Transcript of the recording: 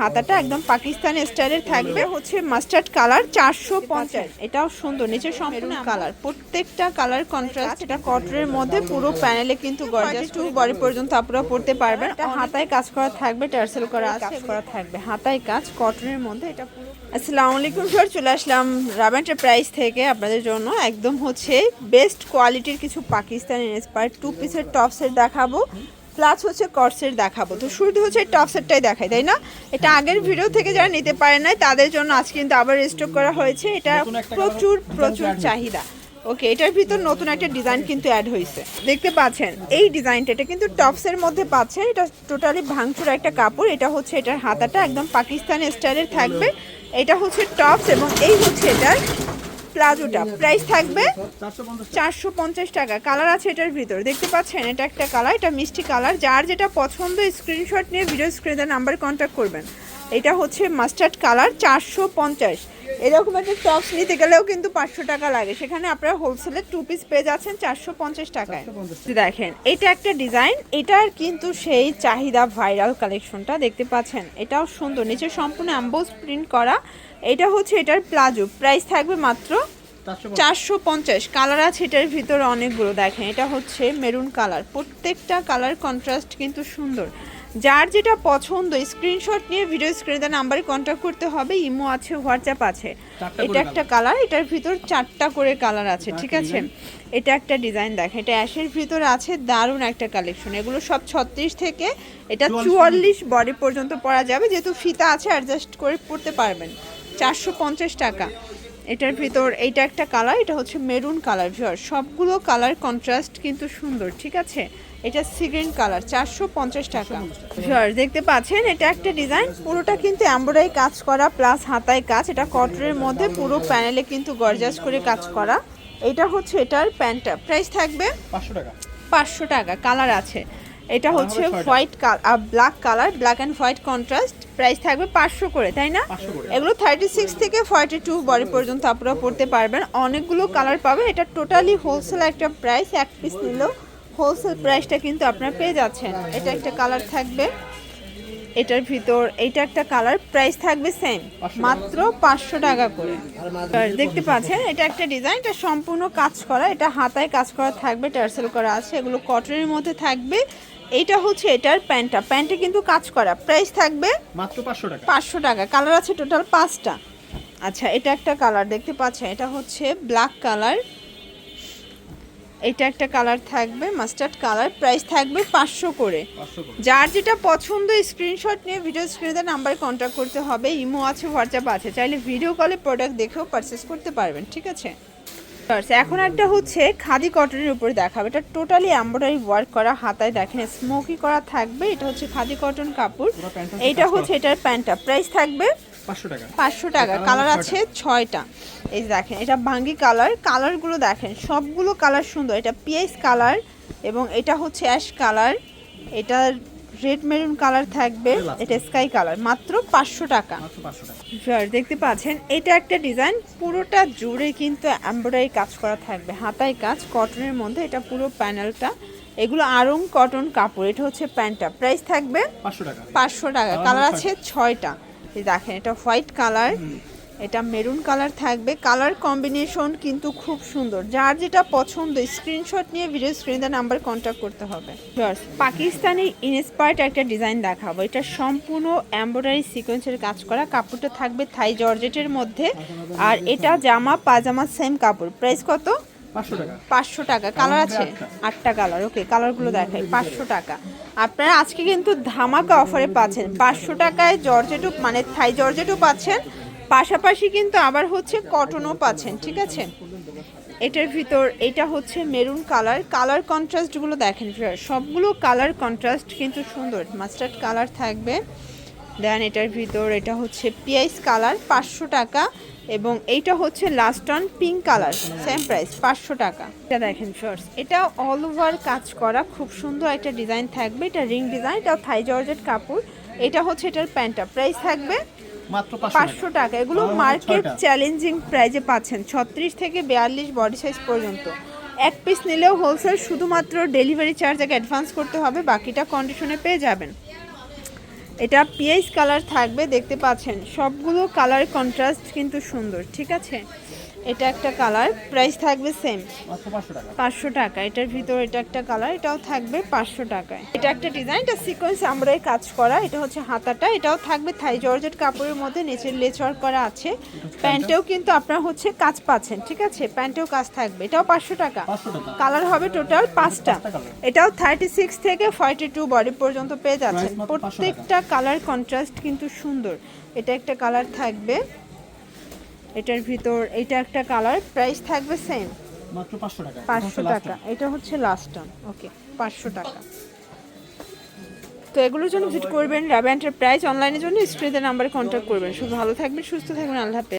হাতাটা একদম পাকিস্তানি স্টাইলের থাকবে। হচ্ছে মাস্টার্ড কালার চারশো পঞ্চাশ। এটাও সুন্দর নিচে সম্পূর্ণ কালার প্রত্যেকটা কালার কন্ট্রাস্ট এটা কটনের মধ্যে পুরো প্যানেলে কিন্তু গর্জাস টু বডি পর্যন্ত আপনারা পড়তে পারবেন। এটা হাতায় কাজ করা থাকবে টার্সেল করা কাজ করা থাকবে। হাতায় কাজ কটনের মধ্যে এটা পুরো। আসসালামু আলাইকুম স্যার চলে আসলাম রাব প্রাইস থেকে আপনাদের জন্য। একদম হচ্ছে বেস্ট কোয়ালিটির কিছু পাকিস্তানি ইন্সপায়ার টু পিসের টপসের দেখাবো। প্লাস হচ্ছে কর্সের দেখাবো। তো শুরুতে হচ্ছে টপ সেটটাই দেখাই তাই না? এটা আগের ভিডিও থেকে যারা নিতে পারে নাই তাদের জন্য আজকে কিন্তু আবার স্টক করা হয়েছে। এটা প্রচুর প্রচুর চাহিদা। ওকে এটার ভিতর নতুন একটা ডিজাইন কিন্তু অ্যাড হয়েছে। দেখতে পাচ্ছেন এই ডিজাইনটা এটা কিন্তু টপসের মধ্যে পাচ্ছেন এটা টোটালি ভাঙচুর একটা কাপড়। এটা হচ্ছে এটার হাতাটা একদম পাকিস্তানি স্টাইলের থাকবে। এটা হচ্ছে টপস এবং এই হচ্ছে এটার প্লাজোটা। প্রাইস থাকবে চারশো পঞ্চাশ টাকা। কালার আছে এটার ভিতর। দেখতে পাচ্ছেন এটা একটা কালার এটা মিষ্টি কালার যার যেটা পছন্দ স্ক্রিনশট নিয়ে ভিডিও স্ক্রিনের নাম্বার কন্ট্যাক্ট করবেন। এটা হচ্ছে মাস্টার্ড কালার চারশো পঞ্চাশ। এরকম একটা টপস নিতে গেলেও কিন্তু পাঁচশো টাকা লাগে। সেখানে আপনারা হোলসেলে টু পিস পেয়ে যাচ্ছেন চারশো পঞ্চাশ টাকায়। দেখেন এটা একটা ডিজাইন এটার কিন্তু সেই চাহিদা ভাইরাল কালেকশনটা দেখতে পাচ্ছেন। এটাও সুন্দর নিচে সম্পূর্ণ অ্যাম্বোস প্রিন্ট করা। এটা হচ্ছে এটার প্লাজো প্রাইস থাকবে মাত্র চারশো পঞ্চাশ। কালার আছে এটার ভিতরে অনেকগুলো দেখেন। এটা হচ্ছে মেরুন কালার প্রত্যেকটা কালার কন্ট্রাস্ট কিন্তু সুন্দর। যার যেটা পছন্দ স্ক্রিনশট নিয়ে ভিডিও স্ক্রিনে নাম্বারে কন্ট্যাক্ট করতে হবে। ইমো আছে হোয়াটসঅ্যাপ আছে। এটা একটা কালার এটার ভিতর চারটা করে কালার আছে ঠিক আছে? এটা একটা ডিজাইন দেখেন। এটা অ্যাশের ভিতর আছে দারুণ একটা কালেকশন এগুলো সব ছত্রিশ থেকে এটা চুয়াল্লিশ বডি পর্যন্ত পরা যাবে। যেহেতু ফিতা আছে অ্যাডজাস্ট করে পড়তে পারবেন। চারশো পঞ্চাশ টাকা। এটার ভিতর এইটা একটা কালার এটা হচ্ছে মেরুন কালার ভিওর সবগুলো কালার কন্ট্রাস্ট কিন্তু সুন্দর ঠিক আছে? এটা সিগ্রিন কালার চারশো পঞ্চাশ টাকা। ভিওর দেখতে পাচ্ছেন এটা একটা ডিজাইন পুরোটা কিন্তু এমব্রয়ডারি কাজ করা প্লাস হাতায় কাজ। এটা কটনের মধ্যে পুরো প্যানেলে কিন্তু গর্জাস করে কাজ করা। এটা হচ্ছে এটার প্যান্টটা প্রাইস থাকবে পাঁচশো টাকা। পাঁচশো টাকা কালার আছে। এটা হচ্ছে white colour black colour black and white contrast price থাকবে পাঁচশো করে তাই না? এগুলো থার্টি সিক্স থেকে ফর্টি টু বডি পর্যন্ত আপনারা পড়তে পারবেন। অনেকগুলো কালার পাবে এটা টোটালি হোলসেল একটা প্রাইস এক পিস নিলেও হোলসেল প্রাইসটা কিন্তু আপনারা পেয়ে যাচ্ছেন। এটা একটা কালার থাকবে এটার ভিতর এটা একটা কালার প্রাইস থাকবে সেম মাত্র পাঁচশো টাকা করে। দেখতে পাচ্ছেন এটা একটা ডিজাইন এটা সম্পূর্ণ কাজ করা এটা হাতায় কাজ করা থাকবে টার্সেল করা আছে এগুলো কটনের মধ্যে থাকবে। এইটা হচ্ছে এটার প্যান্টটা। প্যান্টে কিন্তু কাজ করা। প্রাইস থাকবে মাত্র পাঁচশো টাকা। পাঁচশো টাকা। কালার আছে টোটাল পাঁচটা। আচ্ছা এটা একটা কালার দেখতে পাচ্ছেন। এটা হচ্ছে ব্ল্যাক কালার। এটা একটা কালার থাকবে মাস্টার্ড কালার। প্রাইস থাকবে পাঁচশো করে। যার যেটা পছন্দ স্ক্রিনশট নিয়ে ভিডিও স্ক্রিনে নাম্বারে কন্ট্যাক্ট করতে হবে। ইমো আছে হোয়াটসঅ্যাপ আছে। চাইলে ভিডিও কলে প্রোডাক্ট দেখেও পারচেস করতে পারবেন ঠিক আছে? এখন একটা হচ্ছে খাদি কটনের উপরে দেখাবে। এটা টোটালি এমব্রয়ডারি ওয়ার্ক করা হাতায় দেখেন স্মোকি করা থাকবে। এটা হচ্ছে খাদি কটন কাপড়। এটা হচ্ছে এটার প্যান্টটা প্রাইস থাকবে পাঁচশো টাকা। কালার আছে ছয়টা। এই দেখেন এটা ভাঙ্গি কালার কালারগুলো দেখেন সবগুলো কালার সুন্দর। এটা পিএস কালার এবং এটা হচ্ছে অ্যাশ কালার এটা রেড মেরুন কালার থাকবে এটা স্কাই কালার মাত্র পাঁচশো টাকা। দেখতে পাচ্ছেন এটা একটা ডিজাইন পুরোটা জুড়ে কিন্তু এমব্রয়ডারি কাজ করা থাকবে হাতায় কাজ কটনের মধ্যে এটা পুরো প্যানেলটা এগুলো আরং কটন কাপড় এটা হচ্ছে প্যান্টটা। প্রাইস থাকবে পাঁচশো টাকা। পাঁচশো টাকা কালার আছে ছয়টা। দেখেন এটা হোয়াইট কালার এটা মেরুন কালার থাকবে। কালার কম্বিনেশন কিন্তু খুব সুন্দর। যার যেটা পছন্দ স্ক্রিনশট নিয়ে ভিডিও স্ক্রিনে নাম্বার কন্ট্যাক্ট করতে হবে। পাকিস্তানি ইনস্পায়ার্ড একটা ডিজাইন দেখাবো। এটা সম্পূর্ণ এমব্রয়ডারি সিকোয়েন্সের কাজ করা। কাপড়টা থাকবে থাই জর্জেটের মধ্যে। আর এটা জামা পাজামা সেম কাপড়। প্রাইস কত? পাঁচশো টাকা। পাঁচশো টাকা। কালার আছে? আটটা। কালার ওকে কালারগুলো দেখাই। পাঁচশো টাকা। আপনারা আজকে কিন্তু ধামাকা অফারে পাচ্ছেন। পাঁচশো টাকায় জর্জেটও মানে থাই জর্জেটও পাচ্ছেন। পাশাপাশি কিন্তু আবার হচ্ছে কটনও পাচ্ছেন, ঠিক আছে? এটার ভিতর, এটা হচ্ছে মেরুন কালার কালার কন্ট্রাস্টগুলো দেখেন সবগুলো কালার কন্ট্রাস্ট কিন্তু সুন্দর মাস্টার্ড কালার থাকবে দেন এটার ভিতর এটা হচ্ছে পিয়াইস কালার পাঁচশো টাকা, এবং এইটা হচ্ছে last one pink colour same price পাঁচশো টাকা। এটা দেখেন শর্টস এটা অল ওভার কাজ করা, খুব সুন্দর একটা ডিজাইন থাকবে, এটা রিং ডিজাইন এটা থাই জর্জেট কাপড়, এটা হচ্ছে এটার প্যান্টটা প্রাইস থাকবে মাত্র পাঁচশো টাকা। এগুলো মার্কেট চ্যালেঞ্জিং প্রাইজে পাচ্ছেন। ছত্রিশ থেকে বিয়াল্লিশ বডি সাইজ পর্যন্ত। এক পিস নিলেও হোলসেল শুধুমাত্র ডেলিভারি চার্জ আগে অ্যাডভান্স করতে হবে বাকিটা কন্ডিশনে পেয়ে যাবেন। এটা পিএইচ কালার থাকবে দেখতে পাচ্ছেন। সবগুলো কালার কন্ট্রাস্ট কিন্তু সুন্দর ঠিক আছে? এটা একটা কালার প্রাইস থাকবে সেম পাঁচশো টাকা। এটার ভিতর এটা একটা কালার এটাও থাকবে পাঁচশো টাকায়। এটা একটা ডিজাইন এটা সিকোয়েন্স আমরাই কাজ করা এটা হচ্ছে হাতাটা এটাও থাকবে থাই জর্জেট কাপড়ের মধ্যে নিচের লেচর করা আছে। প্যান্টেও। কিন্তু আপনার হচ্ছে কাজ পাচ্ছেন ঠিক আছে? প্যান্টেও কাজ থাকবে এটাও পাঁচশো টাকা। কালার হবে টোটাল পাঁচটা। এটাও থার্টি সিক্স থেকে ফর্টি টু বডি পর্যন্ত পেয়ে যাচ্ছেন। Price মাত্র 500 টাকা। প্রত্যেকটা কালার কন্ট্রাস্ট কিন্তু সুন্দর। এটা একটা কালার থাকবে। এটার ভিতর এটা একটা কালার প্রাইস থাকবে সেম মাত্র পাঁচশো টাকা। পাঁচশো টাকা। এটা হচ্ছে লাস্ট টান ওকে পাঁচশো টাকা। তো এগুলোর জন্য ভিজিট করবেন। রাবে এন্টারপ্রাইজ অনলাইনের জন্য স্ক্রিনের নাম্বারে কন্ট্যাক্ট করবেন। শুধু ভালো থাকবেন সুস্থ থাকবেন। আল্লাহ হাফেজ।